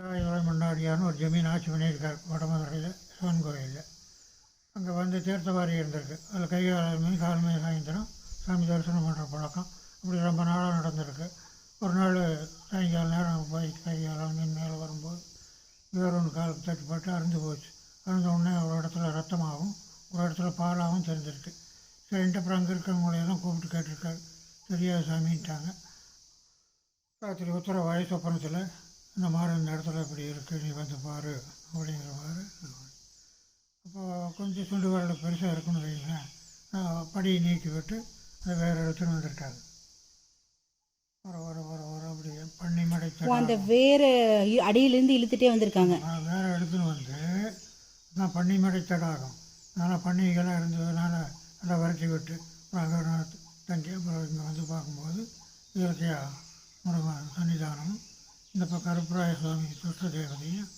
இவரை முன்னாடியான்னு ஒரு ஜமீன் ஆட்சி பண்ணியிருக்கார் வடமதுரையில் சிவன் கோயிலில் அங்கே வந்து தீர்த்தவாரி இருந்திருக்கு. அதில் கை கால் மீன் கால் மீன் சாயந்தரம் சாமி தரிசனம் பண்ணுற பழக்கம். அப்படி ரொம்ப நாளாக நடந்திருக்கு. ஒரு நாள் சாயங்கால நேரம் போய் கை மீன் மேலே வரும்போது வேற ஒன்று காலுக்கு தட்டுப்பட்டு அறுந்து போச்சு. அருந்த உடனே ஒரு இடத்துல ரத்தமாகவும் ஒரு இடத்துல பாலாகவும் தெரிஞ்சிருக்கு. சரின்ட்டு அப்புறம் அங்கே இருக்கிறவங்களையெல்லாம் கூப்பிட்டு கேட்டிருக்காரு. தெரியாது சாமின்ட்டாங்க. ராத்திரி உத்தர வயசு ஒப்பனத்தில் இந்த மாதிரி இந்த இடத்துல இப்படி இருக்குது நீ வந்து பாரு அப்படிங்கிற மாதிரி. அப்போ கொஞ்சம் சுண்டு வரல பெருசாக இருக்குன்னு வைங்களேன். நான் படியை நீக்கி விட்டு அதை வேறு இடத்துல வந்திருக்காங்க வர வர வர வர அப்படி பண்ணி மடைச்சா அந்த வேற அடியிலிருந்து இழுத்துட்டே வந்திருக்காங்க. வேறு இடத்துல வந்து நான் பண்ணி மடை தடாகம் அதனால் பண்டிகைகளாக இருந்ததுனால எல்லாம் விரட்டி விட்டு அப்புறம் அங்கே தங்கி அப்புறம் இங்கே வந்து பார்க்கும்போது இயற்கையாக முருகன் சன்னிதானமும் இந்த பக்கம் கருப்பராய சுவாமி துஷ்ட தேவதையும்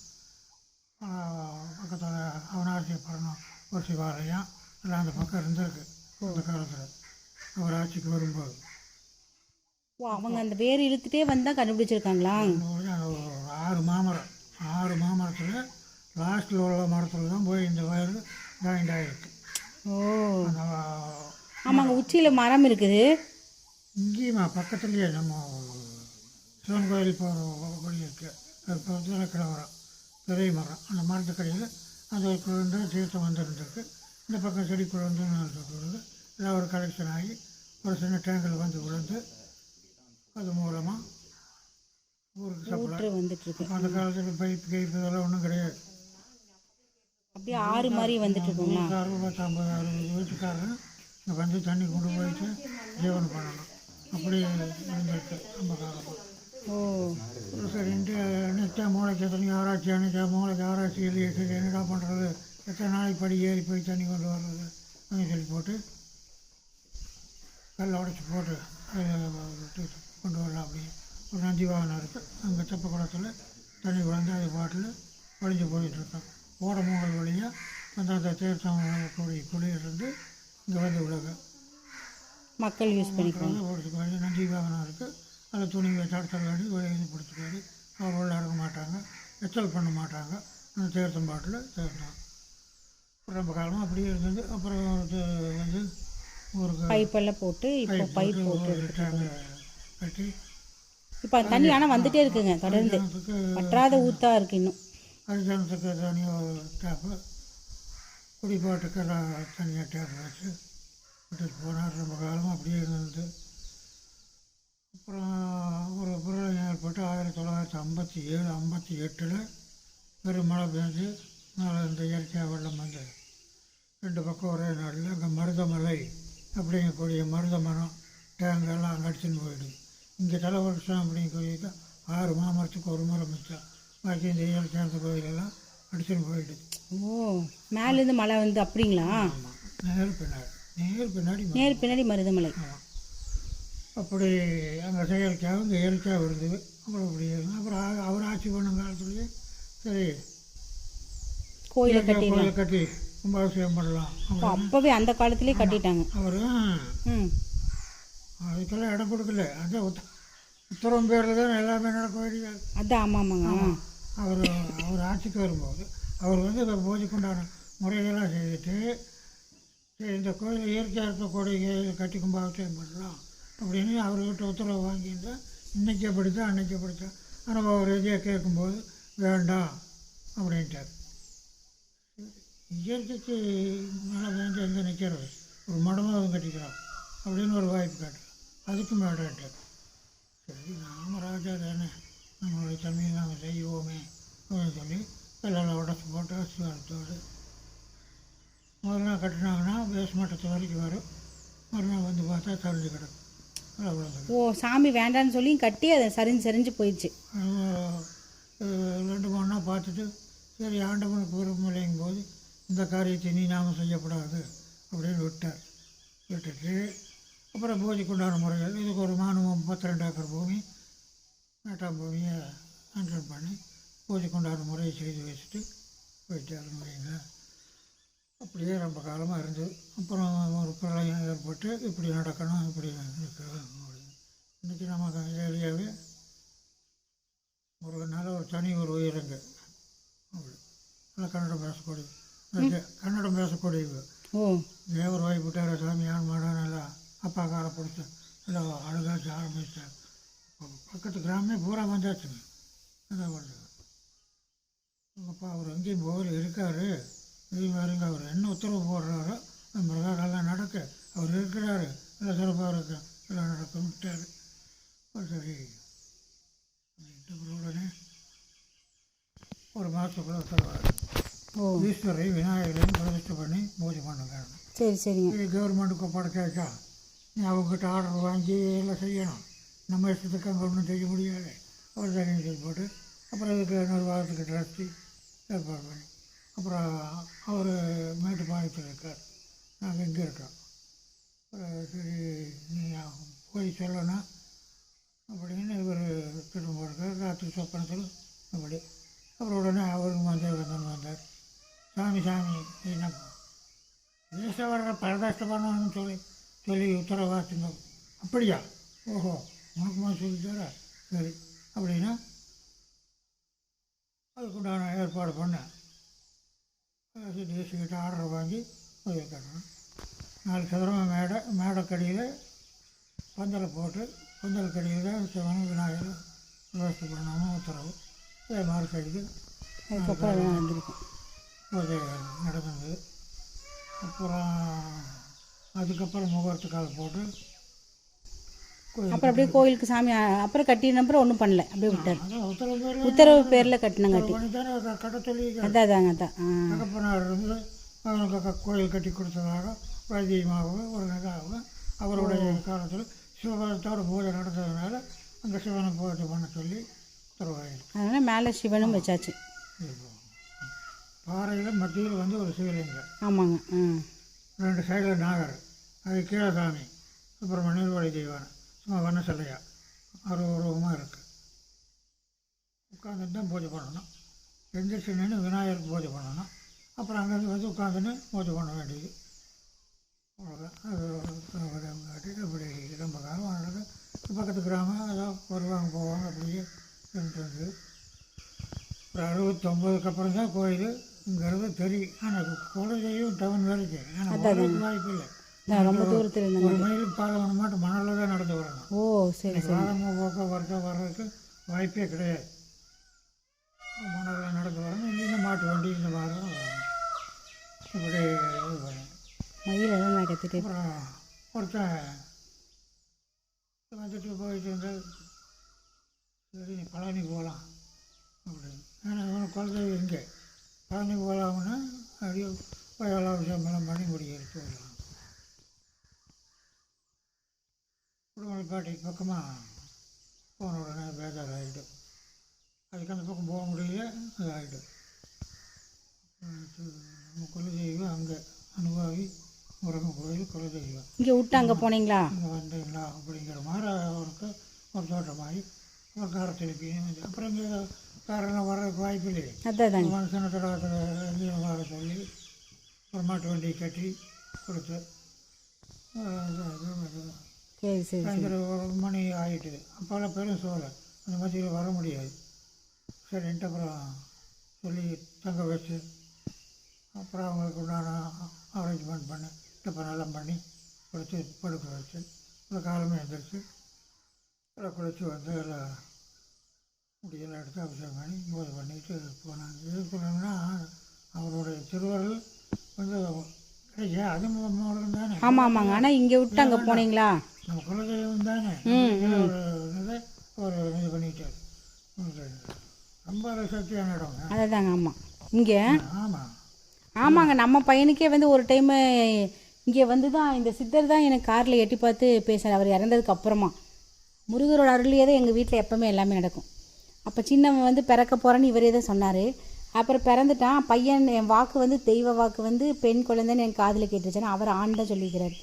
பக்கத்தில் அவனாசி பரணம் ஒரு சிவாலயம் எல்லாம் அந்த பக்கம் இருந்திருக்கு அந்த காலத்தில். அவர் ஆட்சிக்கு வரும்போது அவங்க அந்த வேர் இழுத்துட்டே வந்தா கண்டுபிடிச்சிருக்காங்களா? ஆறு மாமரம். ஆறு மாமரத்தில் லாஸ்ட்டில் உள்ள மரத்தில் தான் போய் இந்த வயல் ஜாயிண்ட் ஆகிருக்கு ஓ. ஆமாங்க உச்சியில மரம் இருக்குது. இங்கேயுமா பக்கத்துலேயே நம்ம சிவன் கோயில் போகிற வழி இருக்கு அது பக்கத்தில் கிடவரம் பெரிய மரம் அந்த மரத்துக்கடியில் அது ஒரு குழந்தை தீர்த்தம் வந்துருந்துருக்கு. இந்த பக்கம் செடி குழந்தை சொல்கிறது எல்லாம் ஒரு கலெக்ஷன் ஆகி ஒரு சின்ன டேங்கில் வந்து விழுந்து அது மூலமாக ஊருக்கு சப்ளை ஊற்று வந்துட்டு இருக்கு அந்த காலத்தில் பைப் கைப்பு இதெல்லாம் ஒன்றும் கிடையாது. அப்படியே ஆறு மாதிரி வந்துட்டு இருக்குங்களா அறுபது ஐம்பது அறுபது வீட்டுக்காரங்க இங்கே வந்து தண்ணி கொண்டு போயிட்டு ஜீவனம் பண்ணணும். அப்படி இருந்திருக்கு. நம்ம காலமாக ஓ சரின்ட்டு நிச்சயம் மூளைக்கு எத்தனை ஆராய்ச்சி அன்னைக்கு மூளைக்கு ஆராய்ச்சி எழுதி சரி என்னடா பண்ணுறது எத்தனை நாளைக்கு படி ஏறி போய் தண்ணி கொண்டு வர்றது? அப்படின்னு சொல்லி போட்டு கல்லை உடச்சி போட்டு கொண்டு வரலாம் அப்படி ஒரு நந்தி வாகனம் இருக்குது அங்கே தெப்ப குளத்தில் தண்ணி விழுந்து அது பாட்டில் வழிஞ்சு போயிட்டுருக்கோம் ஓட மூங்கல் வழியாக அந்த அந்த தீர்த்தம் குடி குடியிருந்து இங்கே வந்து விழுகு. மக்கள் யூஸ் பிடிச்சிக்குவாரு நந்தி வாகனம் இருக்குது அதில் துணி வேண்டி இது பிடிச்சிக்குவாரு அவர் உள்ள இறங்க மாட்டாங்க. எச்சல் பண்ண மாட்டாங்க. அந்த தீர்த்தம் பாட்டில் அப்புறம் ரொம்ப காலமாக அப்படியே இருந்தது. அப்புறம் வந்து ஊருக்கு பைப்பெல்லாம் போட்டு இப்போ பைப் போட்டு ஒரு கட்டி. இப்போ தண்ணி ஆனால் வந்துட்டே இருக்குங்க தொடர்ந்து. வற்றாத ஊத்தா இருக்கு இன்னும். அரிஜனத்துக்கு தனியாக ஒரு டேப்பு குடிப்பாட்டுக்கு எல்லாம் தனியாக டேப் வச்சு விட்டுட்டு போனார். ரொம்ப காலமாக அப்படியே இருந்தது. அப்புறம் ஒரு பிரளயம் ஏற்பட்டு ஆயிரத்தி தொள்ளாயிரத்தி ஐம்பத்தி ஏழு ஐம்பத்தி எட்டில் பெரும் மழை பெஞ்சு மேலே இந்த இயற்கையாக வெள்ளம் வந்தது. ரெண்டு பக்கம் ஒரே நாளில் அங்கே மருதமலை அப்படிங்கக்கூடிய மருத மரம் டேங்க் எல்லாம் அங்கே அடிச்சுன்னு போயிடுது. இங்கே தலை வருஷம் அப்படிங்கக்கூடிய ஆறு மாமரத்துக்கு ஒரு மரம் மிச்சம். பாக்கி இந்த இயற்கையான கோயிலெல்லாம் அடிச்சுன்னு போயிடுது. ஓ மேலேருந்து மழை வந்து அப்படிங்களா? ஆமாம் நேர் பின்னாடி நேர் பின்னாடி. நேர் பின்னாடி மருதமலை. ஆமாம் அப்படி அங்கே செயற்கையாக இங்கே இயற்கையாக இருந்தது அப்புறம் அப்படி அப்புறம் அவர் ஆட்சி பண்ணும் காலத்துலேயே சரி கோயிலை கட்டிடலாம். கோயிலை கட்டி கும்பாபிஷேகம் பண்ணலாம். அப்பவே அந்த காலத்திலே கட்டிட்டாங்க. அவர் ம். அதுக்கெல்லாம் இடம் கொடுக்கல. அந்த உத்த உத்தரவு பேரில் தான் எல்லாமே நடக்க வேண்டியது அதான் ஆமாம் ஆமாங்க. அவர் அவர் ஆட்சிக்கு வரும்போது அவர் வந்து இந்த பூஜைக்குண்டான முறைகள்லாம் செய்துட்டு இந்த கோயில் இயற்கையாக இருக்கக்கூடிய கட்டி கும்பாபிஷேகம் பண்ணலாம். அப்படின்னு அவர்கிட்ட உத்தரவு வாங்கியிருந்தா இன்றைக்கி அப்படி அன்றைக்கி அப்படி ஆனால் அவர் ரீதியாக கேட்கும்போது வேண்டாம் அப்படின்ட்டார். இயற்கைக்கு மேலே வேண்டி எங்கே நிற்கிறது ஒரு மடமாக கட்டிக்கிறோம் அப்படின்னு ஒரு வாய்ப்பு கேட்டேன் அதுக்கும் வேண்டான்ட்டார் சரி நாம ராஜா தானே. நம்மளுடைய தன்மையை நாங்கள் செய்வோமே அப்படின்னு சொல்லி எல்லாம் உடச்சு போட்டு அஸ்திவாரத்தோடு முதல் நாள் கட்டினாங்கன்னா பேஸ்மட்டத்து வரைக்கும் வரும். மறுநாள் வந்து பார்த்தா தள்ளி கிடக்கும். ஓ சாமி வேண்டான்னு சொல்லி கட்டி அதை சரிஞ்சு சரிஞ்சு போயிடுச்சு. ரெண்டு மூணு நாள் பார்த்துட்டு சரி ஆண்டவனுக்கு விருப்பம் இல்லைங்கும் போது இந்த காரியத்தை நீ நாம செய்யக்கூடாது அப்படின்னு விட்டார். விட்டுட்டு அப்புறம் பூஜை உண்டான முறைகள் இதுக்கு ஒரு மானுவம் பத்து ரெண்டு ஏக்கர் பூமி நாட்டாம் பூமியை ஹேண்டில் பண்ணி பூஜை உண்டான முறையை செய்து வச்சுட்டு போயிட்டாரு முறைங்க அப்படியே ரொம்ப காலமாக இருந்தது அப்புறம் ஒரு பிரளயம் ஏற்பட்டு இப்படி நடக்கணும் இப்படி இருக்கணும் அப்படின்னு இன்றைக்கி நம்ம ஏரியாவே முருகனால ஒரு தனி ஒரு உயிரங்க. அப்படி. நல்லா கன்னடம் பேசக்கூடிய கன்னடம் பேசக்கூடியவங்க. ஓ. தேவர் வாய் விட்டார சாமி ஆன் மாடான எல்லாம் அப்பா காரை பிடிச்சி எல்லாம் அழுகாச்சு ஆரம்பிச்சிட்டாங்க பக்கத்து கிராமே பூரா வந்தாச்சுங்க. என்ன பண்ணுறது அப்பா அவர் எங்கேயும் போகல இருக்காரு. இது மாதிரிங்க அவர் என்ன உத்தரவு போடுறாரோ அந்த பிரகாரம் நடக்க. அவர் இருக்கிறாரு. எல்லாம் சிறப்பாக இருக்கு எல்லாம் நடக்கும் விட்டாரு. அப்ப சரி. உடனே ஒரு மாதத்துக்குள்ள உத்தரவாரு. ஓ. ஈஸ்வரை விநாயகரையும் பிரதிஷ்டை பண்ணி பூஜை பண்ணுங்க சரி சரிங்க. இது கவர்மெண்ட்டுக்கு படைச்சாச்சா நீ அவங்ககிட்ட ஆர்டர் வாங்கி எல்லாம் செய்யணும். நம்ம இஷ்டத்துக்கு அங்கே ஒன்றும் செய்ய முடியாது. அவர் தனி போட்டு அப்புறம் இதுக்கு நிர்வாகத்துக்கு ட்ரஸ்டி ஏற்பாடு பண்ணி. அப்புறம் அவர் மேட்டுப்பாளையத்தில் இருக்கார். நாங்கள் இங்கே இருக்கோம். அப்புறம் சரி நீ போய் சொல்லணும். அப்படின்னு இவர் திரும்ப இருக்கார் ராத்திரி சொப்பனத்தில் அப்படி. அப்புறம் உடனே அவரும் வந்தார் வந்தவன் வந்தார். சாமி சாமி என்ன தேசம் வர்ற பரதாஷ்ட பண்ணணும்னு சொல்லி சொல்லி உத்தரவாச்சுங்க அப்படியா? ஓஹோ உனக்குமா சொல்லி தர சரி அப்படின்னா அதுக்குண்டான ஏற்பாடு பண்ணேன். தேசிக்கிட்ட ஆர்டர் வாங்கி உதவி கட்டணும் நாலு சதுரமாக மேடை மேடைக்கடியில் பந்தலை போட்டு பந்தல் கடியில் தான் சிவன் விநாயகர் விவசாய பண்ணணும் உத்தரவு. அதே மாதிரி செய்து அதுக்கப்புறம் வந்திருக்கும் பூஜை நடந்தது. அப்புறம் அதுக்கப்புறம் முகூர்த்த கால் போட்டு அப்புறம் அப்படியே கோயிலுக்கு சாமி அப்புறம் கட்டின அப்புறம் ஒன்றும் பண்ணல. அப்படியே விட்டார். உத்தரவு பேர் உத்தரவு பேரில் கட்டினங்காட்டி. பண்ணி தானே க- கட்ட அதான் அதாங்க அதான். இருந்து அவனுக்கு கோயில் கட்டி கொடுத்ததாக வைத்தியமாகவும் ஒரு இதாகவும் அவருடைய காலத்தில் சிவகாலத்தோட பூஜை நடந்ததுனால அந்த சிவனை பூஜை பண்ண சொல்லி உத்தரவாயிருக்கு. அதனால் மேலே சிவனும் வச்சாச்சு. பாறையில் மத்தியில் வந்து ஒரு சிவலிங்கம். ஆமாங்க ஆ. ரெண்டு சைடில் நாகர் அது கீழே சாமி அப்புறம் நீர்வழி தெய்வான சும்மா வண்ண சிலையா? அருவரூபமாக இருக்குது உட்காந்துட்டு தான் பூஜை பண்ணணும். எந்திரிச்சு நின்று விநாயகருக்கு பூஜை பண்ணணும். அப்புறம் அங்கேருந்து வந்து உட்காந்துன்னு பூஜை பண்ண வேண்டியது. அவ்வளோதான் அது காட்டிட்டு அப்படி ரொம்ப காலம் வாழ்றது பக்கத்து கிராமம் ஏதோ வருவாங்க போவாங்க அப்படியே இருந்தது. ஒரு அறுபத்தொம்பதுக்கு அப்புறம் தான் கோயில். இங்கிறது தெரியும் ஆனால் குலதெய்வம் டவுன் வரைக்கும் ஆனால் வரதுக்கு வாய்ப்பு இல்லை நான் ரொம்ப தூரத்தில் இருந்தேங்க ஒரு மைலுக்கு பாலம் மட்டும் மணலில் தான் நடந்து வரணும். ஓ சரி சரி. வாகனம் போக்க வரக்க வர்றதுக்கு வாய்ப்பே கிடையாது. மணலில் நடந்து வரணும். இல்லைன்னா மாட்டு வண்டி இந்த வரணும். இப்படி இது வரும் மயில் எல்லாம் நான் கற்றுட்டு அப்புறம் ஒருத்தன் வந்துட்டு போயிட்டு இருந்தால் சரி பழனி போகலாம் அப்படின்னு. ஏன்னா இவனுக்கு குழந்தைங்க இங்கே. பழனி போகலாம்னா அப்படியே போய் எல்லாம் பண்ணி முடிக்கிறது போயிடலாம் குடும்பப்பாட்டி பக்கமாக போன உடனே பேஜார் ஆகிடும் அதுக்கு அந்த பக்கம் போக முடியல அது ஆகிடும் நம்ம குலதெய்வம் அங்கே அனுபவி முருகன் கோயில் குலதெய்வம் இங்கே விட்டு அங்கே போனீங்களா? இங்கே வந்தீங்களா? அப்படிங்கிற மாதிரி அவருக்கு ஒரு தோட்டமாகி ஒரு காரை திருப்பி அப்புறம் இங்கே காரெல்லாம் வர்றதுக்கு வாய்ப்பு இல்லையே. அதாங்க மனுஷனத்தோட எங்கேயும் வர சொல்லி ஒரு மாட்டு வண்டியை கட்டி கொடுத்து அஹ் அது- அது- அது- சரி சரி சாயந்தரம் ஒரு மணி ஆகிட்டுது அப்போல்லாம் பெரும் சோலை அந்த மத்தியில் வர முடியாது. சரின்ட்டு அப்புறம் சொல்லி தங்க வச்சு அப்புறம் அவங்களுக்கு உண்டான அரேஞ்ச்மெண்ட் பண்ணி. டிஃபனெல்லாம் பண்ணி கொடுத்து படுக்க வச்சு அப்புறம் காலமே எழுந்திரிச்சு எல்லாம் குளிச்சு வந்து எல்லாம் முடியெல்லாம் எடுத்து அபிஷேகம் பண்ணி பூஜை பண்ணிட்டு போனாங்க. எது சொன்னாங்கன்னா அவருடைய திருவருள் வந்து கிடையாது அது மூலம் தானே ஆமாம் ஆமாங்க ஆனால் இங்கே விட்டு அங்கே போனீங்களா? நம்ம குலதெய்வம் தானே ஒரு இதை ஒரு இது பண்ணிட்டார். ரொம்ப சக்தியான இடங்க அதான் ஆமாம் இங்கே? ஆமாம் ஆமாங்க. நம்ம பையனுக்கே வந்து ஒரு டைமு இங்கே வந்து தான் இந்த சித்தர் தான் எனக்கு காரில் எட்டி பார்த்து பேசுகிறார் அவர் இறந்ததுக்கு அப்புறமா. முருகரோட அருளியே தான் எங்கள் வீட்டில் எப்போவுமே எல்லாமே நடக்கும். அப்போ சின்னவன் வந்து பிறக்க போகிறேன்னு இவரே தான் சொன்னார். அப்புறம் பிறந்துட்டான். பையன் என் வாக்கு வந்து தெய்வ வாக்கு வந்து பெண் குழந்தைன்னு என் காதில் கேட்டுருச்சுன்னா அவர் ஆண் தான் சொல்லிக்கிறார்.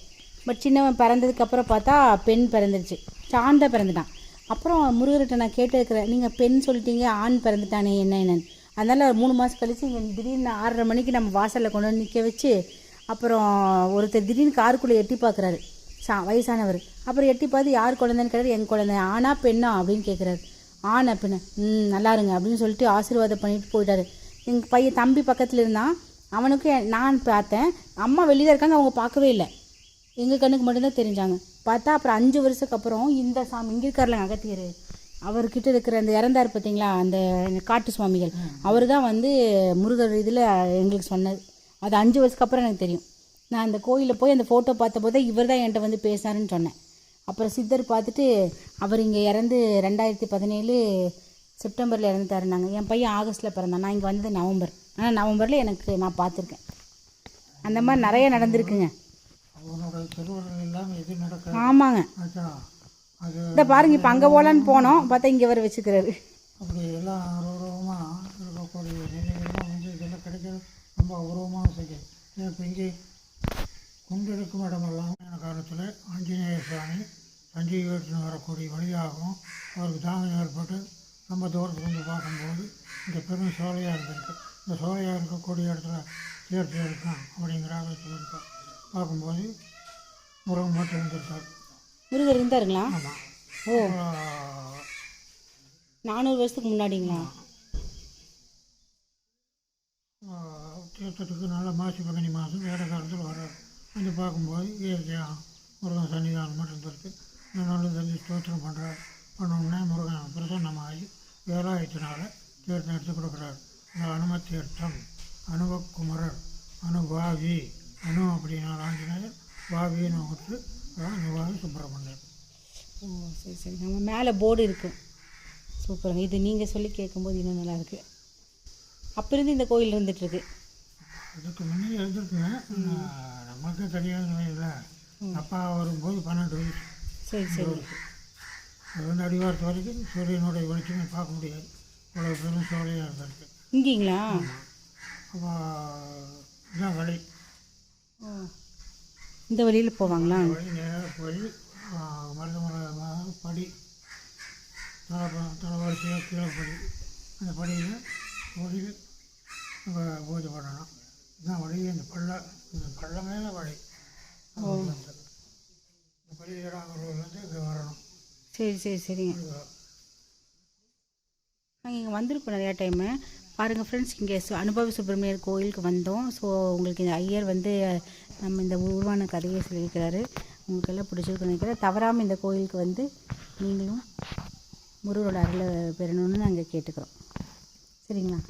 பட் சின்னவன் பிறந்ததுக்கப்புறம் பார்த்தா பெண் பிறந்துருச்சு. ஆண் தான் பிறந்துட்டான். அப்புறம் முருகர்கிட்ட நான் கேட்டிருக்கிறேன் நீங்கள் பெண் சொல்லிட்டீங்க ஆண் பிறந்துட்டானே என்ன என்னன்னு? அதனால் மூணு மாதம் கழிச்சு இங்கே திடீர்னு ஆறரை மணிக்கு நம்ம வாசலில் கொண்டு வந்து நிற்க வச்சு அப்புறம் ஒருத்தர் திடீர்னு காருக்குள்ளே எட்டி பார்க்குறாரு. சா வயசானவர். அப்புறம் எட்டி பார்த்து யார் குழந்தைன்னு கேட்டார்? என் குழந்தை. ஆனா பெண்ணா? அப்படின்னு கேட்குறாரு ஆன பின்ன ம் நல்லா இருங்க. அப்படின்னு சொல்லிட்டு ஆசீர்வாதம் பண்ணிட்டு போயிட்டாரு. எங்கள் பையன் தம்பி பக்கத்தில் இருந்தான். அவனுக்கு நான் பார்த்தேன். அம்மா வெளியில் இருக்காங்க அவங்க பார்க்கவே இல்லை. எங்கள் கண்ணுக்கு மட்டும்தான் தெரிஞ்சாங்க. பார்த்தா அப்புறம் அஞ்சு வருஷத்துக்கு அப்புறம் இந்த சாமி இங்கே இருக்கார்ல அகத்தியர்? அவர்கிட்ட இருக்கிற அந்த இறந்தார் பார்த்தீங்களா? அந்த காட்டு சுவாமிகள். அவர் தான் வந்து முருகர் இதில் எங்களுக்கு சொன்னது. அது அஞ்சு வருஷத்துக்கு அப்புறம் எனக்கு தெரியும். நான் அந்த கோயிலில் போய் அந்த ஃபோட்டோ பார்த்தபோது இவர் தான் என்கிட்ட வந்து பேசினாருன்னு சொன்னேன். அப்புறம் சித்தர் பார்த்துட்டு அவர் இங்கே இறந்து ரெண்டாயிரத்தி பதினேழு செப்டம்பரில் இறந்துட்டாருனாங்க என் பையன் ஆகஸ்ட்டில் பிறந்தான். நான் இங்கே வந்தது நவம்பர். ஆனால் நவம்பரில் எனக்கு நான் பார்த்துருக்கேன். அந்த மாதிரி நிறைய நடந்திருக்குங்க. ஆமாங்க. இந்த பாருங்க இப்போ அங்கே போகலான்னு போனோம். பார்த்தா இங்கே வர வச்சுக்கிறாரு. அப்படி எல்லாம் அபூர்வமாக இருக்கக்கூடிய நிலைகள்லாம் வந்து இதெல்லாம் கிடைக்கிறது ரொம்ப அபூர்வமான செய்யும் இப்போ இங்கே கொண்டிருக்கும் இடமெல்லாம் காலத்தில் ஆஞ்சநேய சுவாமி சஞ்சீவத்தின் வரக்கூடிய வழியாகவும் அவருக்கு தாகம் ஏற்பட்டு ரொம்ப தூரத்துக்கு வந்து பார்க்கும்போது இந்த பெரும் சோலையாக இருந்திருக்கு. இந்த சோலையாக இருக்கக்கூடிய இடத்துல சேர்த்து இருக்கான் அப்படிங்கிறாங்க சொல்லியிருக்கான் பார்க்கும்போது முருகன் மட்டும் இருந்திருக்கார். முருகர் இருந்தாருங்களா? ஆமாம் ஓ. நானூறு வருஷத்துக்கு முன்னாடிங்களா? தீர்த்தத்துக்கு நல்ல மாசி பங்குனி மாதம் வேட காலத்தில் வர்றாரு. வந்து பார்க்கும்போது இயற்கையாக முருகன் சன்னிதானம் மட்டும் இருந்திருக்கு. நாள் தள்ளி ஸ்தோத்திரம் பண்ணுறாரு பண்ணோடனே முருகன் பிரசன்னமாகி வேலாயத்தினால தீர்த்தம் எடுத்து கொடுக்குறாரு. இந்த அனும தீர்த்தம் அனுபகுமரர் அனுபாவி அனு அப்படின்னா ஆஞ்சநேயர் பாவின்னு அதான் அனுபாவி சுப்பிரமணியன் ஓ சரி சரி. நம்ம மேலே போர்டு இருக்குது சூப்பருங்க. இது நீங்கள் சொல்லி கேட்கும்போது இன்னும் நல்லா இருக்கு. அப்போ இருந்து இந்த கோயில் இருந்துகிட்ருக்கு. அதுக்கு முன்னே எழுதிருக்குங்க நமக்கு தெரியாத இல்லை அப்பா வரும்போது பன்னெண்டு வயசு. சரி சரி. அது வந்து அடிவாரத்து வரைக்கும் சூரியனுடைய வெளிச்சமே பார்க்க முடியாது. அவ்வளோ பெரும் சோலையாக இருந்திருக்கு. இங்கேங்களா? அப்போ இதான் வழி. இந்த வழியில் போவாங்களா? வழி நேராக போய் மருதமலை ம- படி தலை ப- தலை வரிசையாக கீழே படி. அந்த படியில் போய் நம்ம பூஜை பண்ணணும். இதுதான் வழி. இந்த பள்ள இந்த பள்ள மேலே வழி இந்த பள்ளியிடாங்கிறதுலேருந்து இங்கே வரணும். சரி சரி சரிங்க. நாங்கள் இங்கே வந்திருக்கோம் நிறையா டைமு பாருங்கள் ஃப்ரெண்ட்ஸ் இங்கே சு அனுபவி சுப்பிரமணியர் கோயிலுக்கு வந்தோம். ஸோ உங்களுக்கு இந்த ஐயர் வந்து நம்ம இந்த உருவான கதையை சொல்லியிருக்கிறாரு. உங்களுக்கு எல்லாம் பிடிச்சிருக்குன்னு நினைக்கிறேன். தவறாமல் இந்த கோயிலுக்கு வந்து நீங்களும் முருகரோட அருளை பெறணும்னு நாங்கள் கேட்டுக்கிறோம். சரிங்களா?